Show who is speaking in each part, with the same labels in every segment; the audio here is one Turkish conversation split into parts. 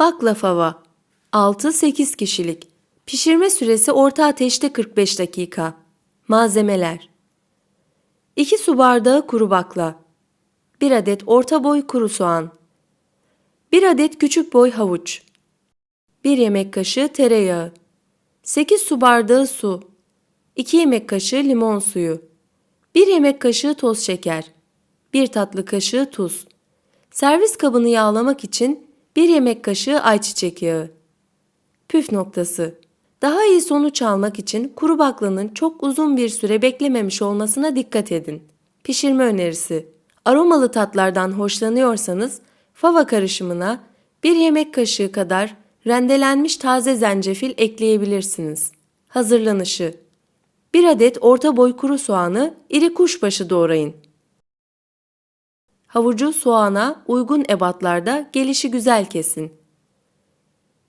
Speaker 1: Baklava 6-8 kişilik. Pişirme süresi orta ateşte 45 dakika. Malzemeler. 2 su bardağı kuru bakla. 1 adet orta boy kuru soğan. 1 adet küçük boy havuç. 1 yemek kaşığı tereyağı. 8 su bardağı su. 2 yemek kaşığı limon suyu. 1 yemek kaşığı toz şeker. 1 tatlı kaşığı tuz. Servis kabını yağlamak için 1 yemek kaşığı ayçiçek yağı. Püf noktası. Daha iyi sonuç almak için kuru baklanın çok uzun bir süre beklememiş olmasına dikkat edin. Pişirme önerisi. Aromalı tatlardan hoşlanıyorsanız fava karışımına 1 yemek kaşığı kadar rendelenmiş taze zencefil ekleyebilirsiniz. Hazırlanışı. 1 adet orta boy kuru soğanı iri kuşbaşı doğrayın. Havucu soğana uygun ebatlarda gelişi güzel kesin.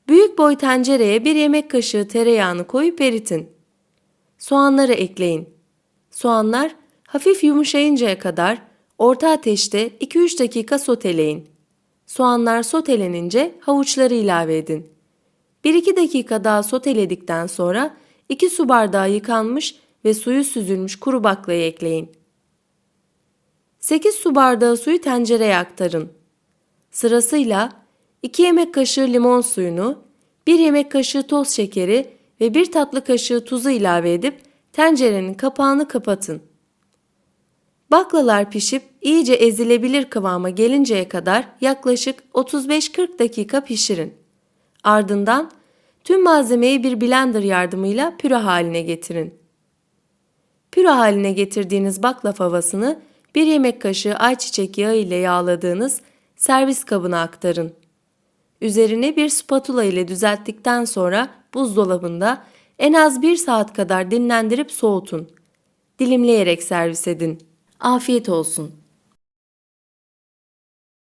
Speaker 1: Büyük boy tencereye bir yemek kaşığı tereyağını koyup eritin. Soğanları ekleyin. Soğanlar hafif yumuşayıncaya kadar orta ateşte 2-3 dakika soteleyin. Soğanlar sotelenince havuçları ilave edin. 1-2 dakika daha soteledikten sonra 2 su bardağı yıkanmış ve suyu süzülmüş kuru baklayı ekleyin. 8 su bardağı suyu tencereye aktarın. Sırasıyla 2 yemek kaşığı limon suyunu, 1 yemek kaşığı toz şekeri ve 1 tatlı kaşığı tuzu ilave edip tencerenin kapağını kapatın. Baklalar pişip iyice ezilebilir kıvama gelinceye kadar yaklaşık 35-40 dakika pişirin. Ardından tüm malzemeyi bir blender yardımıyla püre haline getirin. Püre haline getirdiğiniz baklava havasını 1 yemek kaşığı ayçiçek yağı ile yağladığınız servis kabına aktarın. Üzerine bir spatula ile düzelttikten sonra buzdolabında en az 1 saat kadar dinlendirip soğutun. Dilimleyerek servis edin. Afiyet olsun.